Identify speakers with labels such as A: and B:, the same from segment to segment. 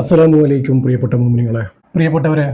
A: അസ്സലാമു അലൈക്കും പ്രിയപ്പെട്ട മുമിനിങ്ങളെ പ്രിയപ്പെട്ടവരെ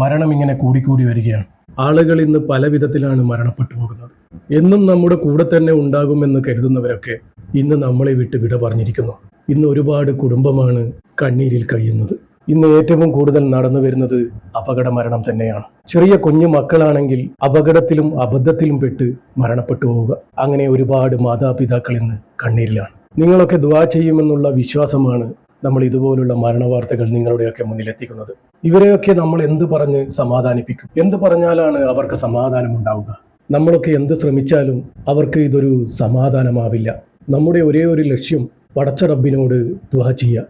A: മരണം ഇങ്ങനെ കൂടിക്കൂടി വരികയാണ്. ആളുകൾ ഇന്ന് പല വിധത്തിലാണ് മരണപ്പെട്ടു പോകുന്നത്. എന്നും നമ്മുടെ കൂടെ തന്നെ ഉണ്ടാകുമെന്ന് കരുതുന്നവരൊക്കെ ഇന്ന് നമ്മളെ വിട്ട് വിട പറഞ്ഞിരിക്കുന്നു. ഇന്ന് ഒരുപാട് കുടുംബമാണ് കണ്ണീരിൽ കഴിയുന്നത്. ഇന്ന് ഏറ്റവും കൂടുതൽ നടന്നു വരുന്നത് അപകട മരണം തന്നെയാണ്. ചെറിയ കുഞ്ഞു മക്കളാണെങ്കിൽ അപകടത്തിലും അബദ്ധത്തിലും പെട്ട് മരണപ്പെട്ടു പോവുക. അങ്ങനെ ഒരുപാട് മാതാപിതാക്കൾ ഇന്ന് കണ്ണീരിലാണ്. നിങ്ങളൊക്കെ ദുവാ ചെയ്യുമെന്നുള്ള വിശ്വാസമാണ് നമ്മൾ ഇതുപോലുള്ള മരണവാർത്തകൾ നിങ്ങളുടെയൊക്കെ മുന്നിലെത്തിക്കുന്നത്. ഇവരെയൊക്കെ നമ്മൾ എന്ത് പറഞ്ഞ് സമാധാനിപ്പിക്കും? എന്ത് പറഞ്ഞാലാണ് അവർക്ക് സമാധാനം ഉണ്ടാവുക നമ്മളൊക്കെ എന്ത് ശ്രമിച്ചാലും അവർക്ക് ഇതൊരു സമാധാനമാവില്ല. നമ്മുടെ ഒരേ ഒരു ലക്ഷ്യം പടച്ച റബ്ബിനോട് ദുആ ചെയ്യുക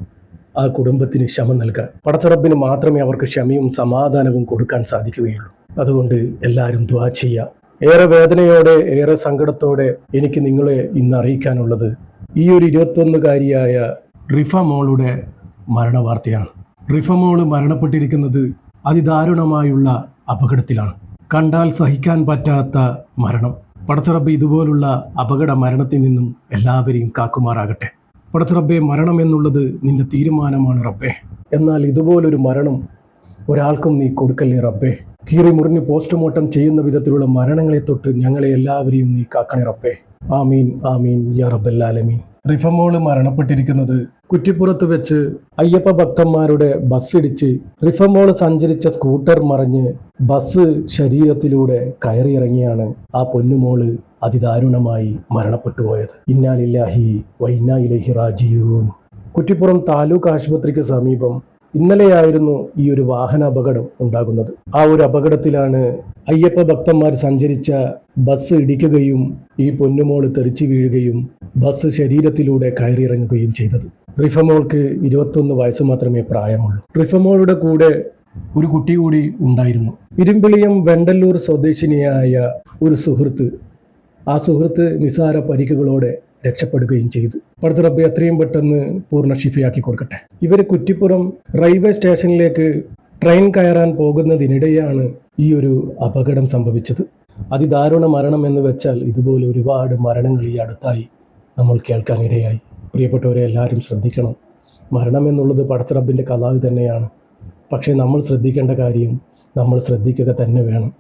A: ആ കുടുംബത്തിന് ക്ഷമ നൽകാൻ. പടച്ച മാത്രമേ അവർക്ക് ക്ഷമയും സമാധാനവും കൊടുക്കാൻ സാധിക്കുകയുള്ളൂ. അതുകൊണ്ട് എല്ലാവരും ദുഹ ചെയ്യുക ഏറെ വേദനയോടെ ഏറെ സങ്കടത്തോടെ എനിക്ക് നിങ്ങളെ ഇന്ന് അറിയിക്കാനുള്ളത് ഈ ഒരു ഇരുപത്തൊന്നുകാരിയായ റിഫ മോളുടെ മരണവാർത്തയാണ്. റിഫ മോൾ മരണപ്പെട്ടിരിക്കുന്നത് അതിദാരുണമായുള്ള അപകടത്തിലാണ്. കണ്ടാൽ സഹിക്കാൻ പറ്റാത്ത മരണം. പടച്ചറബ് ഇതുപോലുള്ള അപകട മരണത്തിൽ നിന്നും എല്ലാവരെയും കാക്കുമാറാകട്ടെ. പടച്ചറബ്ബെ മരണം എന്നുള്ളത് നിന്റെ തീരുമാനമാണ് റബ്ബേ. എന്നാൽ ഇതുപോലൊരു മരണം ഒരാൾക്കും നീ കൊടുക്കല്ലേ റബ്ബേ? കീറി മുറിഞ്ഞ് പോസ്റ്റ്മോർട്ടം ചെയ്യുന്ന വിധത്തിലുള്ള മരണങ്ങളെ തൊട്ട് ഞങ്ങളെ എല്ലാവരെയും നീ കാക്കണേ റബ്ബേ. ആമീൻ ആമീൻ യാ റബ്ബല്ലാലമീൻ റിഫമോൾ മരണപ്പെട്ടിരിക്കുന്നത് കുറ്റിപ്പുറത്ത് വെച്ച് അയ്യപ്പ ഭക്തന്മാരുടെ ബസ്സിടിച്ച് റിഫമോൾ സഞ്ചരിച്ച സ്കൂട്ടർ മറിഞ്ഞ് ബസ് ശരീരത്തിലൂടെ കയറിയിറങ്ങിയാണ് ആ പൊന്നുമോൾ അതിദാരുണമായി മരണപ്പെട്ടു പോയത് ഇന്നാലില്ലാഹി വൈന്നാ ഇലഹി കുറ്റിപ്പുറം താലൂക്ക് ആശുപത്രിക്ക് സമീപം ഇന്നലെയായിരുന്നു ഈ ഒരു വാഹന അപകടം ഉണ്ടാകുന്നത്. ആ ഒരു അപകടത്തിലാണ് അയ്യപ്പ ഭക്തന്മാർ സഞ്ചരിച്ച ബസ് ഇടിക്കുകയും ഈ പൊന്നുമോൾ തെറിച്ചു വീഴുകയും ബസ് ശരീരത്തിലൂടെ കയറിയിറങ്ങുകയും ചെയ്തത്. റിഫമോൾക്ക് ഇരുപത്തൊന്ന് വയസ്സ് മാത്രമേ പ്രായമുള്ളൂ. റിഫമോളുടെ കൂടെ ഒരു കുട്ടി കൂടി ഉണ്ടായിരുന്നു. ഇരുമ്പിളിയം വെണ്ടല്ലൂർ സ്വദേശിനിയായ ഒരു സുഹൃത്ത് ആ സുഹൃത്ത് നിസാര പരിക്കുകളോടെ രക്ഷപ്പെടുകയും ചെയ്തു. പടുത്തുറപ്പ് എത്രയും പെട്ടെന്ന് പൂർണ ഷിഫയാക്കി കൊടുക്കട്ടെ. ഇവർ കുറ്റിപ്പുറം റെയിൽവേ സ്റ്റേഷനിലേക്ക് ട്രെയിൻ കയറാൻ പോകുന്നതിനിടെയാണ് ഈ ഒരു അപകടം സംഭവിച്ചത്. അതിദാരുണ മരണം എന്ന് വെച്ചാൽ ഇതുപോലെ ഒരുപാട് മരണങ്ങൾ ഈ അടുത്തായി നമ്മൾ കേൾക്കാനിടയായി പ്രിയപ്പെട്ടവരെ എല്ലാവരും ശ്രദ്ധിക്കണം. മരണം എന്നുള്ളത് പടച്ചറബിന്റെ കലാവ് തന്നെയാണ്. പക്ഷേ നമ്മൾ ശ്രദ്ധിക്കേണ്ട കാര്യം നമ്മൾ ശ്രദ്ധിക്കുക തന്നെ വേണം.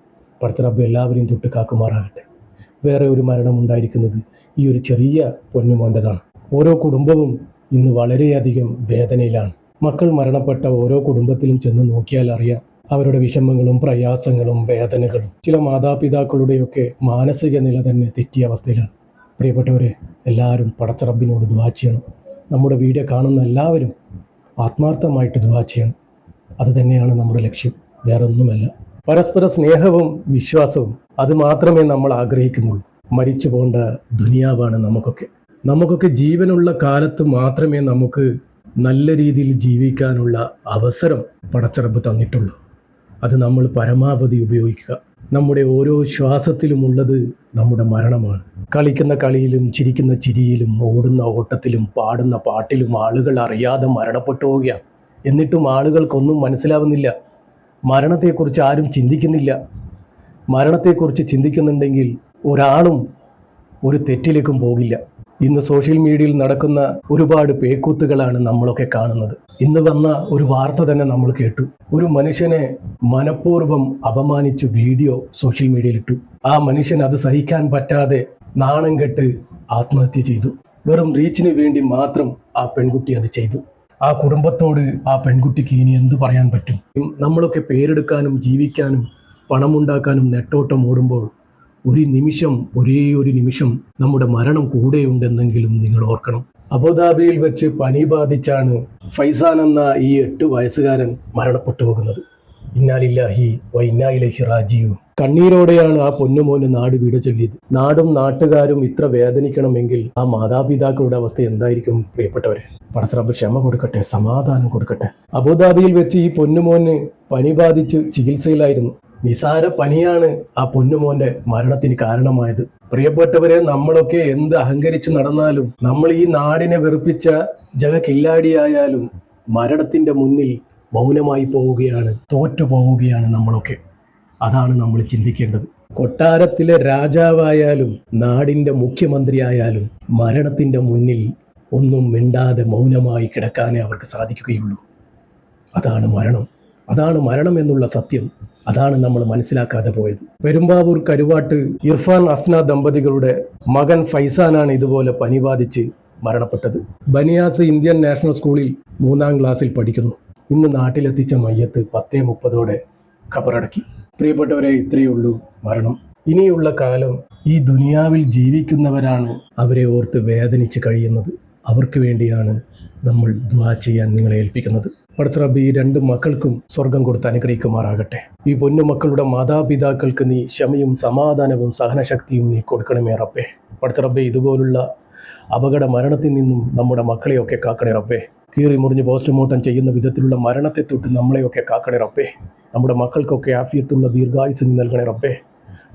A: പടച്ചറബ് എല്ലാവരെയും തൊട്ട് കാക്കുമാറാകട്ടെ വേറെ ഒരു മരണം ഉണ്ടായിരിക്കുന്നത് ഈ ഒരു ചെറിയ പൊന്നുമോന്റെതാണ്. ഓരോ കുടുംബവും ഇന്ന് വളരെയധികം വേദനയിലാണ്. മക്കൾ മരണപ്പെട്ട ഓരോ കുടുംബത്തിലും ചെന്ന് നോക്കിയാൽ അറിയാം അവരുടെ വിഷമങ്ങളും പ്രയാസങ്ങളും വേദനകളും. ചില മാതാപിതാക്കളുടെയൊക്കെ മാനസിക നില തന്നെ തെറ്റിയ അവസ്ഥയിലാണ്. പ്രിയപ്പെട്ടവരെ എല്ലാവരും പടച്ചറബിനോട് ദുവാ ചെയ്യണം. നമ്മുടെ വീഡിയോ കാണുന്ന എല്ലാവരും ആത്മാർത്ഥമായിട്ട് ദുവാ ചെയ്യണം. അത് തന്നെയാണ് നമ്മുടെ ലക്ഷ്യം വേറൊന്നുമല്ല. പരസ്പര സ്നേഹവും വിശ്വാസവും അത് മാത്രമേ നമ്മൾ ആഗ്രഹിക്കുന്നുള്ളൂ. മരിച്ചു പോകേണ്ട ദുനിയാവാണ് നമുക്കൊക്കെ. നമുക്കൊക്കെ ജീവനുള്ള കാലത്ത് മാത്രമേ നമുക്ക് നല്ല രീതിയിൽ ജീവിക്കാനുള്ള അവസരം പടച്ചറബ് തന്നിട്ടുള്ളൂ. അത് നമ്മൾ പരമാവധി ഉപയോഗിക്കുക. നമ്മുടെ ഓരോ ശ്വാസത്തിലുമുള്ളത് നമ്മുടെ മരണമാണ്. കളിക്കുന്ന കളിയിലും ചിരിക്കുന്ന ചിരിയിലും ഓടുന്ന ഓട്ടത്തിലും പാടുന്ന പാട്ടിലും ആളുകൾ അറിയാതെ മരണപ്പെട്ടു പോവുകയാണ് എന്നിട്ടും ആളുകൾക്കൊന്നും മനസ്സിലാവുന്നില്ല. മരണത്തെക്കുറിച്ച് ആരും ചിന്തിക്കുന്നില്ല. മരണത്തെക്കുറിച്ച് ചിന്തിക്കുന്നുണ്ടെങ്കിൽ ഒരാളും ഒരു തെറ്റിലേക്കും പോകില്ല. ഇന്ന് സോഷ്യൽ മീഡിയയിൽ നടക്കുന്ന ഒരുപാട് പേക്കൂത്തുകളാണ് നമ്മളൊക്കെ കാണുന്നത്. ഇന്ന് വന്ന ഒരു വാർത്ത തന്നെ നമ്മൾ കേട്ടു. ഒരു മനുഷ്യനെ മനഃപൂർവം അപമാനിച്ചു വീഡിയോ സോഷ്യൽ മീഡിയയിൽ ഇട്ടു. ആ മനുഷ്യൻ അത് സഹിക്കാൻ പറ്റാതെ നാണം കെട്ട് ആത്മഹത്യ ചെയ്തു. വെറും റീച്ചിന് വേണ്ടി മാത്രം ആ പെൺകുട്ടി അത് ചെയ്തു. ആ കുടുംബത്തോട് ആ പെൺകുട്ടിക്ക് ഇനി എന്ത് പറയാൻ പറ്റും? നമ്മളൊക്കെ പേരെടുക്കാനും ജീവിക്കാനും പണമുണ്ടാക്കാനും നെട്ടോട്ടം ഓടുമ്പോൾ ഒരു നിമിഷം ഒരേ ഒരു നിമിഷം നമ്മുടെ മരണം കൂടെയുണ്ടെന്നെങ്കിലും നിങ്ങൾ ഓർക്കണം. അബുദാബിയിൽ വെച്ച് പനി ബാധിച്ചാണ് ഫൈസാൻ എന്ന ഈ എട്ട് വയസ്സുകാരൻ മരണപ്പെട്ടു പോകുന്നത്. ഇന്നാലില്ലാഹി വൈന്നായിലഹി റാജിയു കണ്ണീരോടെയാണ് ആ പൊന്നുമോന് നാട് വീട് ചൊല്ലിയത്. നാടും നാട്ടുകാരും ഇത്ര വേദനിക്കണമെങ്കിൽ ആ മാതാപിതാക്കളുടെ അവസ്ഥ എന്തായിരിക്കും പ്രിയപ്പെട്ടവരെ? പടച്ചറബ് ക്ഷമ കൊടുക്കട്ടെ സമാധാനം കൊടുക്കട്ടെ. അബുദാബിയിൽ വെച്ച് ഈ പൊന്നുമോന് പനി ബാധിച്ച് ചികിത്സയിലായിരുന്നു. നിസാര പനിയാണ് ആ പൊന്നുമോന്റെ മരണത്തിന് കാരണമായത്. പ്രിയപ്പെട്ടവരെ നമ്മളൊക്കെ എന്ത് അഹങ്കരിച്ച് നടന്നാലും നമ്മൾ ഈ നാടിനെ വെറുപ്പിച്ച ജഗക്കില്ലാടിയായാലും മരണത്തിന്റെ മുന്നിൽ മൗനമായി പോവുകയാണ് തോറ്റു പോവുകയാണ് നമ്മളൊക്കെ. അതാണ് നമ്മൾ ചിന്തിക്കേണ്ടത്. കൊട്ടാരത്തിലെ രാജാവായാലും നാടിന്റെ മുഖ്യമന്ത്രിയായാലും മരണത്തിന്റെ മുന്നിൽ ഒന്നും മിണ്ടാതെ മൗനമായി കിടക്കാനേ അവർക്ക് സാധിക്കുകയുള്ളൂ. അതാണ് മരണം. അതാണ് മരണം എന്നുള്ള സത്യം. അതാണ് നമ്മൾ മനസ്സിലാക്കാതെ പോയത്. പെരുമ്പാവൂർ കരുവാട്ട് ഇർഫാൻ അസ്ന ദമ്പതികളുടെ മകൻ ഫൈസാനാണ് ഇതുപോലെ പനി ബാധിച്ച് മരണപ്പെട്ടത്. ബനിയാസ് ഇന്ത്യൻ നാഷണൽ സ്കൂളിൽ മൂന്നാം ക്ലാസ്സിൽ പഠിക്കുന്നു. ഇന്ന് നാട്ടിലെത്തിച്ച മയ്യത്ത് പത്തേ മുപ്പതോടെ ഖബറടക്കി. പ്രിയപ്പെട്ടവരെ ഇത്രയേ ഉള്ളൂ മരണം. ഇനിയുള്ള കാലം ഈ ദുനിയാവിൽ ജീവിക്കുന്നവരാണ് അവരെ ഓർത്ത് വേദനിച്ച് കഴിയുന്നത്. അവർക്ക് വേണ്ടിയാണ് നമ്മൾ ദ്വാ ചെയ്യാൻ നിങ്ങളെ ഏൽപ്പിക്കുന്നത്. പടത്തറബ് ഈ രണ്ട് മക്കൾക്കും സ്വർഗം കൊടുത്ത് അനുഗ്രഹിക്കുമാറാകട്ടെ. ഈ പൊന്നു മക്കളുടെ മാതാപിതാക്കൾക്ക് നീ ക്ഷമയും സമാധാനവും സഹനശക്തിയും നീ കൊടുക്കണമേ റബ്ബേ. പടച്ചറബെ ഇതുപോലുള്ള അപകട മരണത്തിൽ നിന്നും നമ്മുടെ മക്കളെയൊക്കെ കാക്കണേ റബ്ബേ. കീറി മുറിഞ്ഞ് പോസ്റ്റ്മോർട്ടം ചെയ്യുന്ന വിധത്തിലുള്ള മരണത്തെ തൊട്ട് നമ്മളെയൊക്കെ കാക്കണേ റബ്ബേ. നമ്മുടെ മക്കൾക്കൊക്കെ ആഫിയത്തുള്ള ദീർഘായുസ് നീ നൽകണേ റബ്ബേ.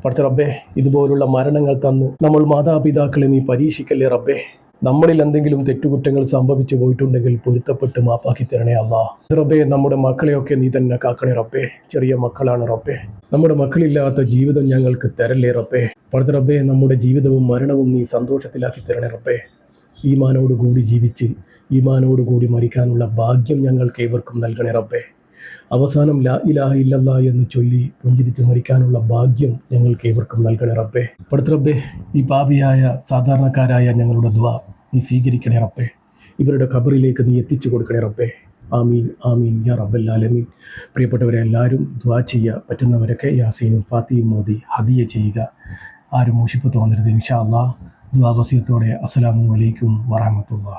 A: പഠിച്ച റബ്ബേ ഇതുപോലുള്ള മരണങ്ങൾ തന്ന് നമ്മൾ മാതാപിതാക്കളെ നീ പരീക്ഷിക്കല്ലേ റബ്ബേ. നമ്മളിൽ എന്തെങ്കിലും തെറ്റുകുറ്റങ്ങൾ സംഭവിച്ചു പോയിട്ടുണ്ടെങ്കിൽ പൊരുത്തപ്പെട്ട് മാപ്പാക്കി തരണേ അല്ല. റബ്ബേ നമ്മുടെ മക്കളെയൊക്കെ നീ തന്നെ കാക്കണേ റബ്ബേ. ചെറിയ മക്കളാണ് റബ്ബേ. നമ്മുടെ മക്കളില്ലാത്ത ജീവിതം ഞങ്ങൾക്ക് തരല്ലേ റബ്ബേ. പഠിച്ച റബ്ബേ നമ്മുടെ ജീവിതവും മരണവും നീ സന്തോഷത്തിലാക്കി തരണേ റബ്ബേ. ഈമാനോടുകൂടി ജീവിച്ച് ഈമാനോടുകൂടി മരിക്കാനുള്ള ഭാഗ്യം ഞങ്ങൾക്ക് ഏവർക്കും നൽകണേ റബ്ബേ. അവസാനം ലാ ഇലാഹ ഇല്ലല്ല എന്ന് ചൊല്ലി പുഞ്ചിരിച്ച് മരിക്കാനുള്ള ഭാഗ്യം ഞങ്ങൾക്ക് ഏവർക്കും നൽകണേ റബ്ബേ. പടുത്ത റബ്ബേ ഈ പാപിയായ സാധാരണക്കാരായ ഞങ്ങളുടെ ദ്വ നീ സ്വീകരിക്കണേ റബ്ബേ. ഇവരുടെ ഖബറിലേക്ക് നീ എത്തിച്ചു കൊടുക്കണേ റബ്ബേ. ആമീൻ ആമീൻ യാ റബ്ബല്ലാലമീൻ പ്രിയപ്പെട്ടവരെ എല്ലാവരും ദ്വാ ചെയ്യുക പറ്റുന്നവരൊക്കെ യാസീനും ഫാത്തിയും മോദി ഹദിയ ചെയ്യുക. ആരും മൂഷിപ്പ് തോന്നരുത് ഇൻഷാ അള്ളാഹ് ദ്വാവസ്യത്തോടെ അസ്സലാമു അലൈക്കും വറഹമത്തുള്ള